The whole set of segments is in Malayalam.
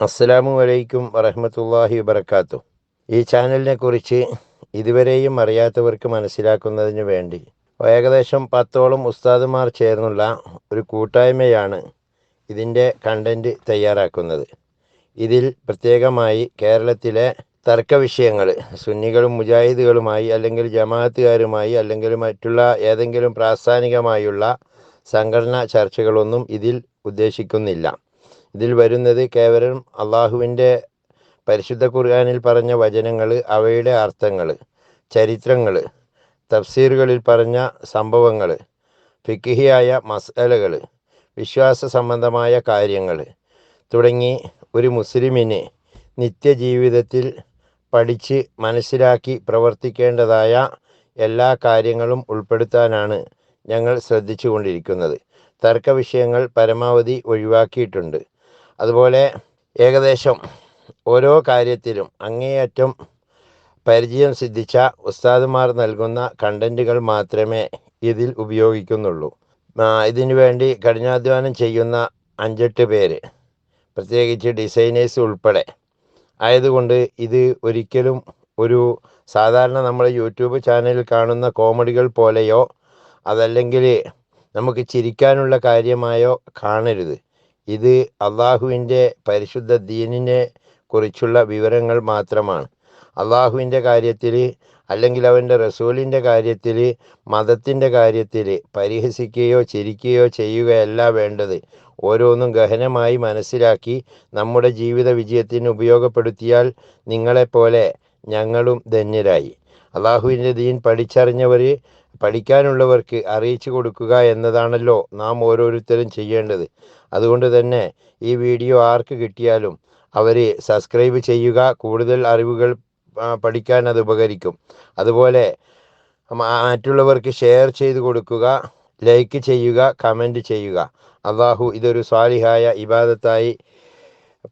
അസ്സലാമു അലൈക്കും വറഹമത്തല്ലാഹി വബർക്കാത്തു ഈ ചാനലിനെ കുറിച്ച് ഇതുവരെയും അറിയാത്തവർക്ക് മനസ്സിലാക്കുന്നതിന് വേണ്ടി. ഏകദേശം പത്തോളം ഉസ്താദുമാർ ചേർന്നുള്ള ഒരു കൂട്ടായ്മയാണ് ഇതിന്റെ കണ്ടന്റ് തയ്യാറാക്കുന്നത്. ഇതിൽ പ്രത്യേകമായി കേരളത്തിലെ തർക്ക വിഷയങ്ങൾ സുന്നികളും മുജാഹിദുകളുമായി അല്ലെങ്കിൽ ജമാഅത്തുകാരുമായി അല്ലെങ്കിൽ മറ്റുള്ള ഏതെങ്കിലും പ്രാസ്ഥാനികമായുള്ള സംഘടനാ ചർച്ചകളൊന്നും ഇതിൽ ഉദ്ദേശിക്കുന്നില്ല. ഇതിൽ വരുന്നത് കേവലം അള്ളാഹുവിന്റെ പരിശുദ്ധ ഖുർആാനിൽ പറഞ്ഞ വചനങ്ങൾ അവയുടെ അർത്ഥങ്ങൾ ചരിത്രങ്ങൾ തഫ്സീറുകളിൽ പറഞ്ഞ സംഭവങ്ങൾ ഫിക്കിഹിയായ മസലകൾ വിശ്വാസ സംബന്ധമായ കാര്യങ്ങൾ തുടങ്ങി ഒരു മുസ്ലിമിന് നിത്യജീവിതത്തിൽ പഠിച്ച് മനസ്സിലാക്കി പ്രവർത്തിക്കേണ്ടതായ എല്ലാ കാര്യങ്ങളും ഉൾപ്പെടുത്താനാണ് ഞങ്ങൾ ശ്രദ്ധിച്ചു കൊണ്ടിരിക്കുന്നത് തർക്ക വിഷയങ്ങൾ പരമാവധി ഒഴിവാക്കിയിട്ടുണ്ട്. അതുപോലെ ഏകദേശം ഓരോ കാര്യത്തിലും അങ്ങേയറ്റം പരിചയം സിദ്ധിച്ച ഉസ്താദുമാർ നൽകുന്ന കണ്ടന്റുകൾ മാത്രമേ ഇതിൽ ഉപയോഗിക്കുന്നുള്ളൂ. ഇതിനു വേണ്ടി കഠിനാധ്വാനം ചെയ്യുന്ന അഞ്ചെട്ട് പേര് പ്രത്യേകിച്ച് ഡിസൈനേഴ്സ് ഉൾപ്പെടെ. ആയതുകൊണ്ട് ഇത് ഒരിക്കലും ഒരു സാധാരണ നമ്മൾ യൂട്യൂബ് ചാനലിൽ കാണുന്ന കോമഡികൾ പോലെയോ അതല്ലെങ്കിൽ നമുക്ക് ചിരിക്കാനുള്ള കാര്യമായോ കാണരുത്. ഇത് അള്ളാഹുവിന്റെ പരിശുദ്ധ ദീനിനെ കുറിച്ചുള്ള വിവരങ്ങൾ മാത്രമാണ്. അള്ളാഹുവിന്റെ കാര്യത്തിൽ അല്ലെങ്കിൽ അവന്റെ റസൂലിന്റെ കാര്യത്തിൽ മതത്തിന്റെ കാര്യത്തിൽ പരിഹസിക്കുകയോ ചിരിക്കുകയോ ചെയ്യുകയല്ല വേണ്ടത്. ഓരോന്നും ഗഹനമായി മനസ്സിലാക്കി നമ്മുടെ ജീവിത വിജയത്തിന് ഉപയോഗപ്പെടുത്തിയാൽ നിങ്ങളെപ്പോലെ ഞങ്ങളും ധന്യരായി. അള്ളാഹുവിന്റെ ദീൻ പഠിച്ചറിഞ്ഞവർ പഠിക്കാനുള്ളവർക്ക് അറിയിച്ചു കൊടുക്കുക എന്നതാണല്ലോ നാം ഓരോരുത്തരും ചെയ്യേണ്ടത്. അതുകൊണ്ട് തന്നെ ഈ വീഡിയോ ആർക്ക് കിട്ടിയാലും അവർ സബ്സ്ക്രൈബ് ചെയ്യുക കൂടുതൽ അറിവുകൾ പഠിക്കാൻ അത് ഉപകരിക്കും. അതുപോലെ മറ്റുള്ളവർക്ക് ഷെയർ ചെയ്ത് കൊടുക്കുക ലൈക്ക് ചെയ്യുക കമന്റ് ചെയ്യുക. അള്ളാഹു ഇതൊരു സ്വാലിഹായ ഇബാദത്തായി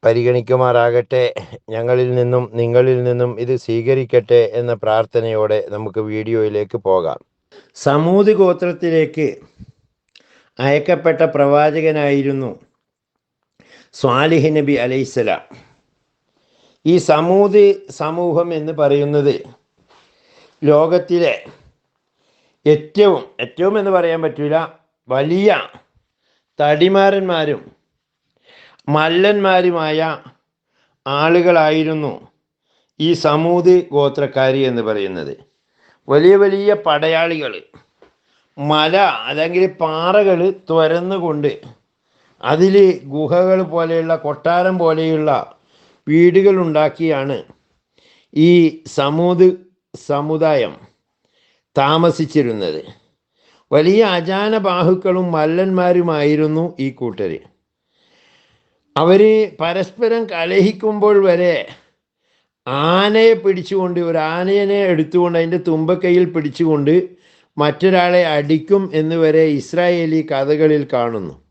പരിഗണിക്കുമാറാകട്ടെ. ഞങ്ങളിൽ നിന്നും നിങ്ങളിൽ നിന്നും ഇത് സ്വീകരിക്കട്ടെ എന്ന പ്രാർത്ഥനയോടെ നമുക്ക് വീഡിയോയിലേക്ക് പോകാം. സമൂത് ഗോത്രത്തിലേക്ക് അയക്കപ്പെട്ട പ്രവാചകനായിരുന്നു സ്വാലിഹ് നബി അലൈസലാം ഈ സമൂതി സമൂഹം എന്ന് പറയുന്നത് ലോകത്തിലെ ഏറ്റവും ഏറ്റവും എന്ന് പറയാൻ പറ്റില്ല വലിയ തടിമാരന്മാരും മല്ലന്മാരുമായ ആളുകളായിരുന്നു ഈ സമൂതി ഗോത്രക്കാരി എന്ന് പറയുന്നത്. വലിയ വലിയ പടയാളികൾ മല അല്ലെങ്കിൽ പാറകൾ തുരന്നുകൊണ്ട് അതിൽ ഗുഹകൾ പോലെയുള്ള കൊട്ടാരം പോലെയുള്ള വീടുകൾ ഉണ്ടാക്കിയാണ് ഈ സമൂത് സമുദായം താമസിച്ചിരുന്നത്. വലിയ അജാന ബാഹുക്കളും മല്ലന്മാരുമായിരുന്നു ഈ കൂട്ടർ അവർ പരസ്പരം കലഹിക്കുമ്പോൾ വരെ ആനയെ പിടിച്ചുകൊണ്ട് ഒരു ആനയെ എടുത്തുകൊണ്ട് അതിന്റെ തുമ്പക്കൈയിൽ പിടിച്ചുകൊണ്ട് മറ്റൊരാളെ അടിക്കും എന്ന് വരെ ഇസ്രായേലി കഥകളിൽ കാണുന്നു.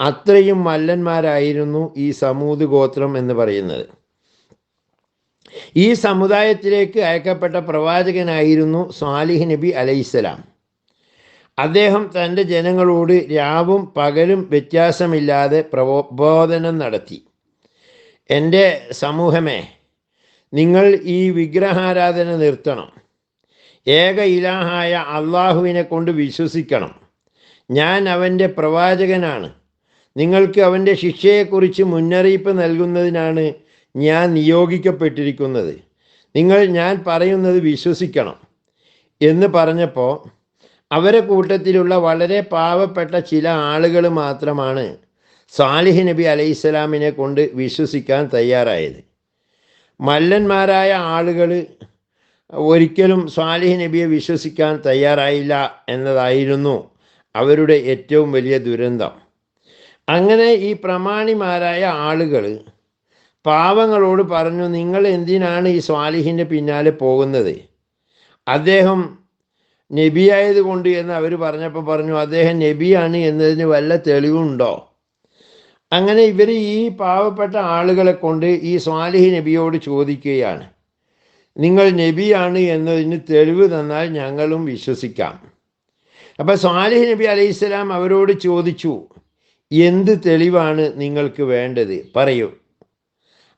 അത്രയും മല്ലന്മാരായിരുന്നു ഈ സമൂത് ഗോത്രം എന്ന് പറയുന്നത്. ഈ സമുദായത്തിലേക്ക് അയക്കപ്പെട്ട പ്രവാചകനായിരുന്നു സ്വാലിഹ് നബി അലൈസലാം അദ്ദേഹം തന്റെ ജനങ്ങളോട് രാവും പകലും വ്യത്യാസമില്ലാതെ പ്രബോധനം നടത്തി. എന്റെ സമൂഹമേ നിങ്ങൾ ഈ വിഗ്രഹാരാധന നിർത്തണം. ഏക ഇലാഹായ അള്ളാഹുവിനെ കൊണ്ട് വിശ്വസിക്കണം. ഞാൻ അവന്റെ പ്രവാചകനാണ്. നിങ്ങൾക്ക് അവന്റെ ശിക്ഷയെക്കുറിച്ച് മുന്നറിയിപ്പ് നൽകുന്നതിനാണ് ഞാൻ നിയോഗിക്കപ്പെട്ടിരിക്കുന്നത്. നിങ്ങൾ ഞാൻ പറയുന്നത് വിശ്വസിക്കണം എന്ന് പറഞ്ഞപ്പോൾ അവരെ കൂട്ടത്തിലുള്ള വളരെ പാവപ്പെട്ട ചില ആളുകൾ മാത്രമാണ് സാലിഹ് നബി അലൈഹിസ്സലാമിനെ കൊണ്ട് വിശ്വസിക്കാൻ തയ്യാറായത്. മല്ലന്മാരായ ആളുകൾ ഒരിക്കലും സ്വാലിഹ് നബിയെ വിശ്വസിക്കാൻ തയ്യാറായില്ല എന്നതായിരുന്നു അവരുടെ ഏറ്റവും വലിയ ദുരന്തം. അങ്ങനെ ഈ പ്രമാണിമാരായ ആളുകൾ പാവങ്ങളോട് പറഞ്ഞു നിങ്ങൾ എന്തിനാണ് ഈ സ്വാലിഹിന്റെ പിന്നാലെ പോകുന്നത്? അദ്ദേഹം നബിയായത് കൊണ്ട് എന്ന് അവർ പറഞ്ഞപ്പോൾ പറഞ്ഞു അദ്ദേഹം നബിയാണ് എന്നതിന് വല്ല തെളിവുണ്ടോ? അങ്ങനെ ഇവർ ഈ പാവപ്പെട്ട ആളുകളെ കൊണ്ട് ഈ സ്വാലിഹി നബിയോട് ചോദിക്കുകയാണ്. നിങ്ങൾ നബിയാണ് എന്നതിന് തെളിവ് തന്നാൽ ഞങ്ങളും വിശ്വസിക്കാം. അപ്പോൾ സ്വാലിഹ് നബി അലൈഹിസ്സലാം അവരോട് ചോദിച്ചു എന്ത് തെളിവാണ് നിങ്ങൾക്ക് വേണ്ടത്? പറയൂ.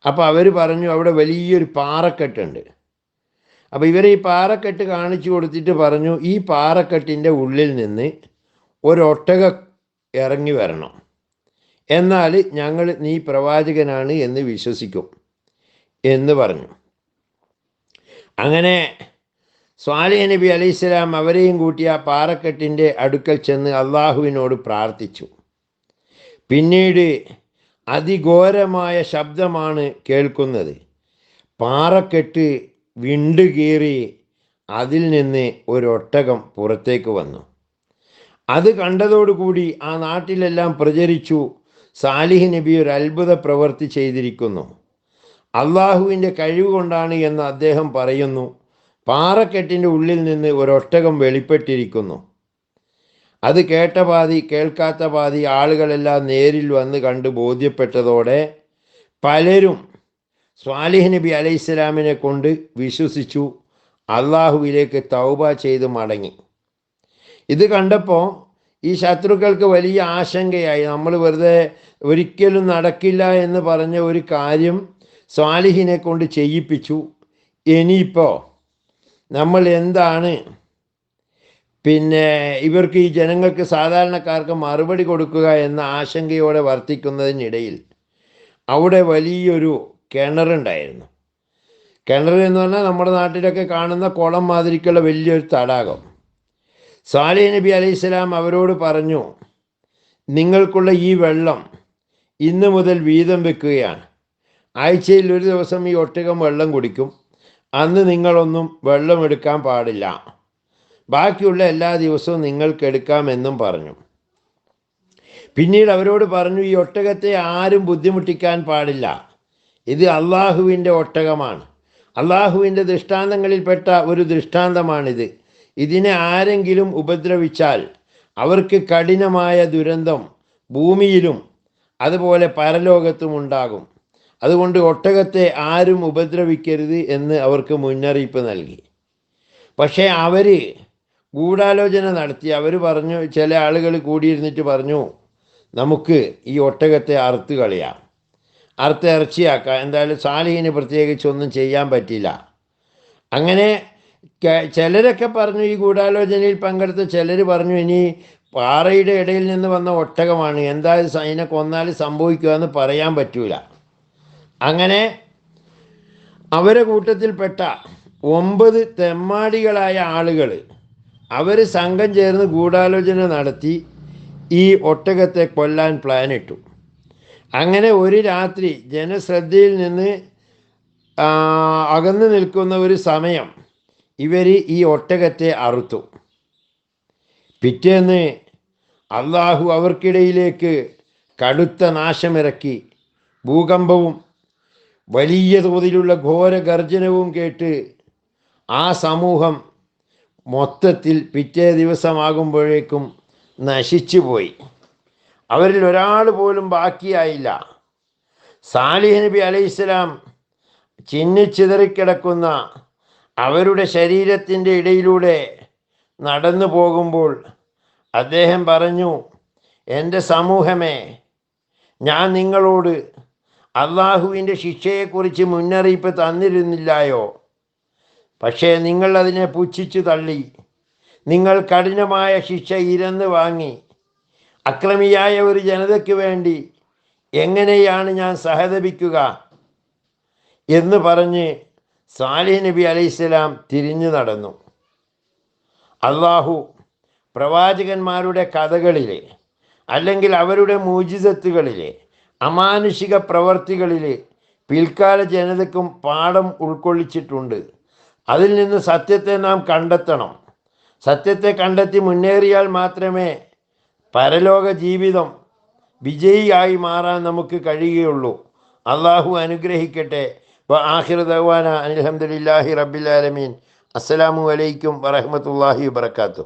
അപ്പോൾ അവർ പറഞ്ഞു അവിടെ വലിയൊരു പാറക്കെട്ടുണ്ട്. അപ്പോൾ ഇവർ ഈ പാറക്കെട്ട് കാണിച്ചു കൊടുത്തിട്ട് പറഞ്ഞു ഈ പാറക്കെട്ടിന്റെ ഉള്ളിൽ നിന്ന് ഒരൊട്ടക ഇറങ്ങി വരണം. എന്നാൽ ഞങ്ങൾ നീ പ്രവാചകനാണ് എന്ന് വിശ്വസിക്കും എന്ന് പറഞ്ഞു. അങ്ങനെ സ്വാലിഹ് നബി അലൈഹിസ്സലാം അവരെയും കൂട്ടി ആ പാറക്കെട്ടിന്റെ അടുക്കൽ ചെന്ന് അള്ളാഹുവിനോട് പ്രാർത്ഥിച്ചു. പിന്നീട് അതിഘോരമായ ശബ്ദമാണ് കേൾക്കുന്നത്. പാറക്കെട്ട് വിണ്ടുകീറി അതിൽ നിന്ന് ഒരൊട്ടകം പുറത്തേക്ക് വന്നു. അത് കണ്ടതോടുകൂടി ആ നാട്ടിലെല്ലാം പ്രചരിച്ചു. സാലിഹ് നബി ഒരു അത്ഭുത പ്രവൃത്തി ചെയ്തിരിക്കുന്നു. അള്ളാഹുവിന്റെ കഴിവ് കൊണ്ടാണ് എന്ന് അദ്ദേഹം പറയുന്നു. പാറക്കെട്ടിന്റെ ഉള്ളിൽ നിന്ന് ഒരൊട്ടകം വെളിപ്പെട്ടിരിക്കുന്നു. അത് കേട്ട പാതി കേൾക്കാത്ത പാതി ആളുകളെല്ലാം നേരിൽ വന്ന് കണ്ട് ബോധ്യപ്പെട്ടതോടെ പലരും സ്വാലിഹ് നബി അലൈഹിസ്സലാമിനെ കൊണ്ട് വിശ്വസിച്ചു അള്ളാഹുവിലേക്ക് തൗബ ചെയ്ത് മടങ്ങി. ഇത് കണ്ടപ്പോൾ ഈ ശത്രുക്കൾക്ക് വലിയ ആശങ്കയായി. നമ്മൾ വെറുതെ ഒരിക്കലും നടക്കില്ല എന്ന് പറഞ്ഞ ഒരു കാര്യം സ്വാലിഹിനെ കൊണ്ട് ചെയ്യിപ്പിച്ചു. ഇനിയിപ്പോൾ നമ്മൾ എന്താണ്? പിന്നെ ഇവർക്ക് ഈ ജനങ്ങൾക്ക് സാധാരണക്കാർക്ക് മറുപടി കൊടുക്കുക എന്ന ആശങ്കയോടെ വർത്തിക്കുന്നതിനിടയിൽ അവിടെ വലിയൊരു കിണറുണ്ടായിരുന്നു കിണർ എന്ന് പറഞ്ഞാൽ നമ്മുടെ നാട്ടിലൊക്കെ കാണുന്ന കുളം മാതിരിക്കുള്ള വലിയൊരു തടാകം. സാലിഹ് നബി അലൈഹിസ്സലാം അവരോട് പറഞ്ഞു നിങ്ങൾക്കുള്ള ഈ വെള്ളം ഇന്ന് മുതൽ വീതം വെക്കുകയാണ്. ആഴ്ചയിൽ ഒരു ദിവസം ഈ ഒട്ടകം വെള്ളം കുടിക്കും. അന്ന് നിങ്ങളൊന്നും വെള്ളമെടുക്കാൻ പാടില്ല. ബാക്കിയുള്ള എല്ലാ ദിവസവും നിങ്ങൾക്ക് എടുക്കാമെന്നും പറഞ്ഞു. പിന്നീട് അവരോട് പറഞ്ഞു ഈ ഒട്ടകത്തെ ആരും ബുദ്ധിമുട്ടിക്കാൻ പാടില്ല. ഇത് അള്ളാഹുവിന്റെ ഒട്ടകമാണ്. അള്ളാഹുവിന്റെ ദൃഷ്ടാന്തങ്ങളിൽപ്പെട്ട ഒരു ദൃഷ്ടാന്തമാണിത്. ഇതിനെ ആരെങ്കിലും ഉപദ്രവിച്ചാൽ അവർക്ക് കഠിനമായ ദുരന്തം ഭൂമിയിലും അതുപോലെ പരലോകത്തും ഉണ്ടാകും. അതുകൊണ്ട് ഒട്ടകത്തെ ആരും ഉപദ്രവിക്കരുത് എന്ന് അവർക്ക് മുന്നറിയിപ്പ് നൽകി. പക്ഷേ അവർ ഗൂഢാലോചന നടത്തി. അവർ പറഞ്ഞു ചില ആളുകൾ കൂടിയിരുന്നിട്ട് പറഞ്ഞു നമുക്ക് ഈ ഒട്ടകത്തെ അറുത്ത് കളയാം. അറുത്ത് ഇറച്ചിയാക്കാം. എന്തായാലും സാലിഹിന് പ്രത്യേകിച്ച് ഒന്നും ചെയ്യാൻ പറ്റില്ല. അങ്ങനെ ചിലരൊക്കെ പറഞ്ഞു ഈ ഗൂഢാലോചനയിൽ പങ്കെടുത്ത ചിലർ പറഞ്ഞു ഇനി പാറയുടെ ഇടയിൽ നിന്ന് വന്ന ഒട്ടകമാണ്. എന്തായാലും അതിനെ കൊന്നാൽ സംഭവിക്കുക എന്ന് പറയാൻ പറ്റൂല. അങ്ങനെ അവരെ കൂട്ടത്തിൽപ്പെട്ട ഒമ്പത് തെമ്മാടികളായ ആളുകൾ അവർ സംഘം ചേർന്ന് ഗൂഢാലോചന നടത്തി ഈ ഒട്ടകത്തെ കൊല്ലാൻ പ്ലാൻ ഇട്ടു. അങ്ങനെ ഒരു രാത്രി ജനശ്രദ്ധയിൽ നിന്ന് അകന്നു നിൽക്കുന്ന ഒരു സമയം ഇവർ ഈ ഒട്ടകത്തെ അറുത്തു. പിറ്റേന്ന് അള്ളാഹു അവർക്കിടയിലേക്ക് കടുത്ത നാശമിറക്കി ഭൂകമ്പവും വലിയ തോതിലുള്ള ഘോര ഗർജനവും കേട്ട് ആ സമൂഹം മൊത്തത്തിൽ പിറ്റേ ദിവസമാകുമ്പോഴേക്കും നശിച്ചു പോയി. അവരിൽ ഒരാൾ പോലും ബാക്കിയായില്ല. സാലിഹ് നബി അലൈഹിസ്സലാം ചിന്നിച്ചിതറിക്കിടക്കുന്ന അവരുടെ ശരീരത്തിന്റെ ഇടയിലൂടെ നടന്നു പോകുമ്പോൾ അദ്ദേഹം പറഞ്ഞു എന്റെ സമൂഹമേ ഞാൻ നിങ്ങളോട് അള്ളാഹുവിന്റെ ശിക്ഷയെക്കുറിച്ച് മുന്നറിയിപ്പ് തന്നിരുന്നില്ലായോ? പക്ഷേ നിങ്ങൾ അതിനെ പുച്ഛിച്ചു തള്ളി. നിങ്ങൾ കഠിനമായ ശിക്ഷ ഇരന്ന് വാങ്ങി. അക്രമിയായ ഒരു ജനതയ്ക്ക് വേണ്ടി എങ്ങനെയാണ് ഞാൻ സഹതപിക്കുക? എന്ന് പറഞ്ഞ് സാലിഹ് നബി അലൈഹിസ്സലാം തിരിഞ്ഞു നടന്നു. അള്ളാഹു പ്രവാചകന്മാരുടെ കഥകളിലെ അല്ലെങ്കിൽ അവരുടെ മൂജിസത്തുകളിലെ അമാനുഷിക പ്രവർത്തികളിലെ പിൽക്കാല ജനതയ്ക്കും പാഠം ഉൾക്കൊള്ളിച്ചിട്ടുണ്ട്. അതിൽ നിന്ന് സത്യത്തെ നാം കണ്ടെത്തണം. സത്യത്തെ കണ്ടെത്തി മുന്നേറിയാൽ മാത്രമേ പരലോക ജീവിതം വിജയിയായി മാറാൻ നമുക്ക് കഴിയുകയുള്ളൂ. അള്ളാഹു അനുഗ്രഹിക്കട്ടെ. ആഹിർ ദവാന അലഹമുല്ലാഹി റബ്ബിലാലമീൻ അസ്സലാമു അലൈക്കും വറഹമത്തല്ലാഹി വബർക്കാത്തു